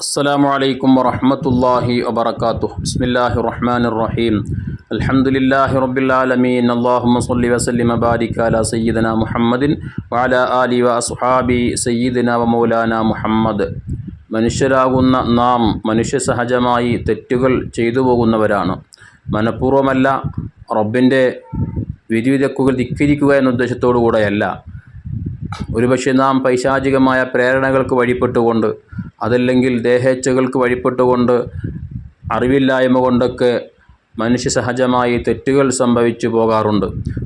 السلام عليكم ورحمة الله وبركاته بسم الله الرحمن الرحيم الحمد لله رب العالمين اللهم صل وسلم وبارك على سيدنا محمد وعلى آله وأصحابه سيدنا ومولانا محمد മനുഷ്യരാകുന്ന നാം മനുഷ്യ സഹജമായി തെറ്റുകൾ ചെയ്തു പോകുന്നവരാണ് മനഃപൂർവ്വമല്ല റബ്ബിൻ്റെ വിധിവിലക്കുകൾ ധിക്കരിക്കുക എന്ന ഉദ്ദേശത്തോടു കൂടെയല്ല ഒരുപക്ഷെ നാം പൈശാചികമായ പ്രേരണകൾക്ക് വഴിപ്പെട്ടുകൊണ്ട് അതല്ലെങ്കിൽ ദേഹേച്ഛകൾക്ക് വഴിപ്പെട്ടുകൊണ്ട് അറിവില്ലായ്മ കൊണ്ടൊക്കെ മനുഷ്യ സഹജമായി തെറ്റുകൾ സംഭവിച്ചു പോകാറുണ്ട്.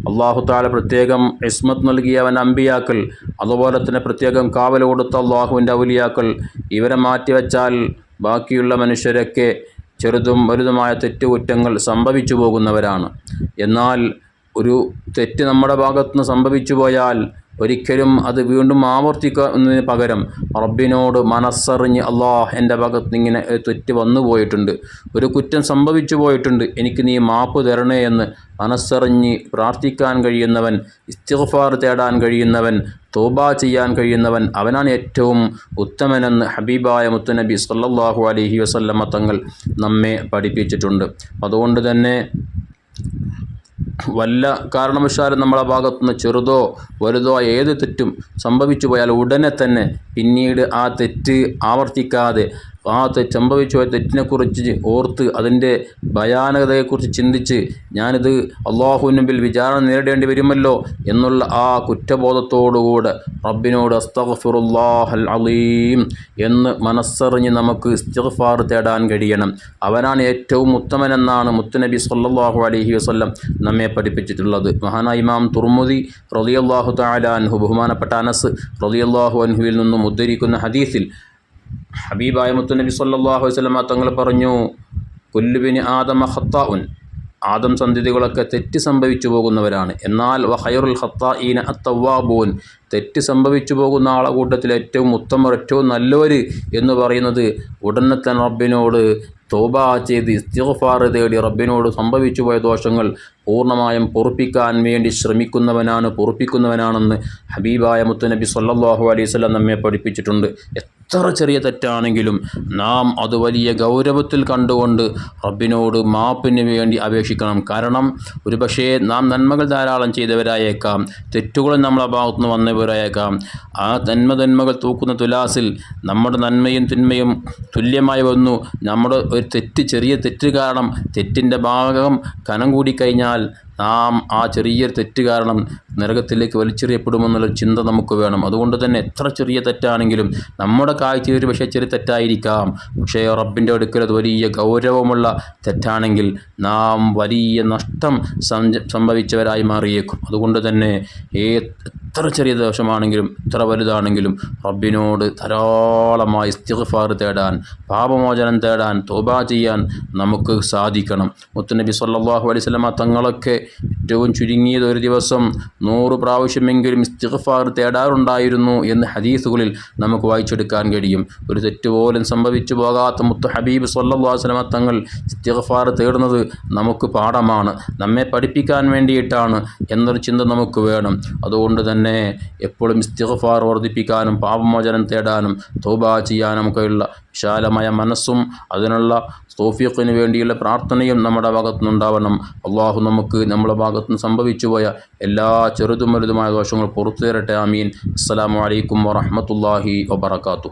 അള്ളാഹു താല പ്രത്യേകം ഇസ്മത്ത് നൽകിയ അവൻ അമ്പിയാക്കൾ അതുപോലെ തന്നെ പ്രത്യേകം കാവൽ കൊടുത്ത അള്ളാഹുവിന്റെ ഔലിയാക്കൾ. ഇവരെ മാറ്റിവെച്ചാൽ ബാക്കിയുള്ള മനുഷ്യരൊക്കെ ചെറുതും വലുതുമായ തെറ്റുകുറ്റങ്ങൾ സംഭവിച്ചു പോകുന്നവരാണ്. എന്നാൽ ഒരു തെറ്റ് നമ്മുടെ ഭാഗത്തുനിന്ന് സംഭവിച്ചു പോയാൽ ഒരിക്കലും അത് വീണ്ടും ആവർത്തിക്കുന്നതിന് പകരം റബ്ബിനോട് മനസ്സറിഞ്ഞ് അള്ളാഹ് എന്റെ ഭാഗത്ത് ഇങ്ങനെ തെറ്റ് വന്നു പോയിട്ടുണ്ട് ഒരു കുറ്റം സംഭവിച്ചു പോയിട്ടുണ്ട് എനിക്ക് നീ മാപ്പ് തരണേ എന്ന് മനസ്സറിഞ്ഞ് പ്രാർത്ഥിക്കാൻ കഴിയുന്നവൻ ഇസ്തിഫാർ തേടാൻ കഴിയുന്നവൻ തോബ ചെയ്യാൻ കഴിയുന്നവൻ അവനാണ് ഏറ്റവും ഉത്തമനെന്ന് ഹബീബായ മുത്തുനബി സല്ലാഹു അലഹി വസല്ലമ തങ്ങൾ നമ്മെ പഠിപ്പിച്ചിട്ടുണ്ട്. അതുകൊണ്ട് തന്നെ വല്ല കാരണവശാലും നമ്മളെ ഭാഗത്തുനിന്ന് ചെറുതോ വലുതോ ഏത് തെറ്റും സംഭവിച്ചു പോയാൽ ഉടനെ തന്നെ പിന്നീട് ആ തെറ്റ് ആവർത്തിക്കാതെ ആ സംഭവിച്ചു പോയ തെറ്റിനെക്കുറിച്ച് ഓർത്ത് അതിന്റെ ഭയാനകതയെക്കുറിച്ച് ചിന്തിച്ച് ഞാനിത് അള്ളാഹുവിനുമ്പിൽ വിചാരണ നേരിടേണ്ടി വരുമല്ലോ എന്നുള്ള ആ കുറ്റബോധത്തോടുകൂടെ റബ്ബിനോട് അസ്തഗ്ഫിറുല്ലാഹൽ അലീം എന്ന് മനസ്സറിഞ്ഞ് നമുക്ക് ഇസ്തിഗ്ഫാർ തേടാൻ കഴിയണം. അവനാണ് ഏറ്റവും ഉത്തമനെന്നാണ് മുത്തുനബി സല്ലാഹു അലഹി വസല്ലം നമ്മെ പഠിപ്പിച്ചിട്ടുള്ളത്. മഹാനായ ഇമാം തുർമുദി റളിയല്ലാഹു താലാൻഹു ബഹുമാനപ്പെട്ട അനസ് റളിയല്ലാഹു അൻഹുവിൽ നിന്നും ഉദ്ധരിക്കുന്ന ഹദീസിൽ ഹബീബായ മുത്തുനബി സല്ലാഹു വസല്ലം തങ്ങൾ പറഞ്ഞു കുല്ലുബിന് ആദമ ഖത്താഉൻ. ആദം സന്ധിതികളൊക്കെ തെറ്റ് സംഭവിച്ചു പോകുന്നവരാണ്. എന്നാൽ വഹയറുൽ ഖത്താഈന അത്തവാബൂൻ തെറ്റ് സംഭവിച്ചു പോകുന്ന ആളെ കൂട്ടത്തിൽ ഏറ്റവും ഉത്തമർ ഏറ്റവും നല്ലവർ എന്ന് പറയുന്നത് ഉടനെ തന്നെ റബ്ബിനോട് തോബ ചെയ്ത് ഇസ്തിഫാർ തേടി റബ്ബിനോട് സംഭവിച്ചു പോയ ദോഷങ്ങൾ പൂർണമായും പൊറുപ്പിക്കാൻ വേണ്ടി ശ്രമിക്കുന്നവനാണ് പൊറുപ്പിക്കുന്നവനാണെന്ന് ഹബീബായ മുത്തുനബി സല്ലാഹു അലൈഹി വസല്ലം നമ്മെ പഠിപ്പിച്ചിട്ടുണ്ട്. എത്ര ചെറിയ തെറ്റാണെങ്കിലും നാം അത് വലിയ ഗൗരവത്തിൽ കണ്ടുകൊണ്ട് റബ്ബിനോട് മാപ്പിന് വേണ്ടി അപേക്ഷിക്കണം. കാരണം ഒരുപക്ഷേ നാം നന്മകൾ ധാരാളം ചെയ്തവരായേക്കാം തെറ്റുകളും നമ്മളെ ഭാഗത്തുനിന്ന് വന്നവരായേക്കാം. ആ നന്മ നന്മകൾ തൂക്കുന്ന തുലാസിൽ നമ്മുടെ നന്മയും തിന്മയും തുല്യമായി വന്നു. നമ്മുടെ ഒരു തെറ്റ് ചെറിയ തെറ്റ് കാരണം തെറ്റിന്റെ ഭാഗം കനം കൂടിക്കഴിഞ്ഞാൽ നാം ആ ചെറിയൊരു തെറ്റ് കാരണം നരകത്തിലേക്ക് വലിച്ചെറിയപ്പെടുമെന്നുള്ള ചിന്ത നമുക്ക് വേണം. അതുകൊണ്ട് തന്നെ എത്ര ചെറിയ തെറ്റാണെങ്കിലും നമ്മുടെ കാഴ്ച ഒരു പക്ഷേ ചെറിയ തെറ്റായിരിക്കാം. പക്ഷേ റബ്ബിന്റെ അടുക്കൽ അത് വലിയ ഗൗരവമുള്ള തെറ്റാണെങ്കിൽ നാം വലിയ നഷ്ടം സംഭവിച്ചവരായി മാറിയേക്കും. അതുകൊണ്ട് തന്നെ എത്ര ചെറിയ ദോഷമാണെങ്കിലും എത്ര വലുതാണെങ്കിലും റബ്ബിനോട് ധാരാളമായി ഇസ്തിഗ്ഫാർ തേടാൻ പാപമോചനം തേടാൻ തോബ ചെയ്യാൻ നമുക്ക് സാധിക്കണം. മുത്തുനബി അലൈഹി വസല്ലമ തങ്ങളൊക്കെ ഏറ്റവും ചുരുങ്ങിയത് ഒരു ദിവസം നൂറ് പ്രാവശ്യമെങ്കിലും ഇസ്തിഗ്ഫാർ തേടാറുണ്ടായിരുന്നു എന്ന് ഹദീസുകളിൽ നമുക്ക് വായിച്ചെടുക്കാൻ കഴിയും. ഒരു തെറ്റ് പോലും സംഭവിച്ചു പോകാത്ത മുത്ത് ഹബീബ് സല്ലാസ്ലമ തങ്ങൾ ഇസ്തിഗ്ഫാർ തേടുന്നത് നമുക്ക് പാഠമാണ്. നമ്മെ പഠിപ്പിക്കാൻ വേണ്ടിയിട്ടാണ് എന്നൊരു ചിന്ത നമുക്ക് വേണം. അതുകൊണ്ട് തന്നെ എപ്പോഴും ഇസ്തിഗ്ഫാർ വർദ്ധിപ്പിക്കാനും പാപമോചനം തേടാനും തോബ ചെയ്യാനും ഒക്കെയുള്ള വിശാലമായ മനസ്സും അതിനുള്ള തോഫിയക്കിന് വേണ്ടിയുള്ള പ്രാർത്ഥനയും നമ്മുടെ ഭാഗത്തുനിന്നുണ്ടാവണം അള്ളാഹു നമുക്ക് നമ്മുടെ ഭാഗത്തുനിന്ന് സംഭവിച്ചു പോയ എല്ലാ ചെറുതും വലുതുമായ ദോഷങ്ങൾ പുറത്തു തരട്ടെ ആമീൻ. അസ്സലാമു അലൈക്കും വറഹ്മത്തുള്ളാഹി വബറകാതുഹു.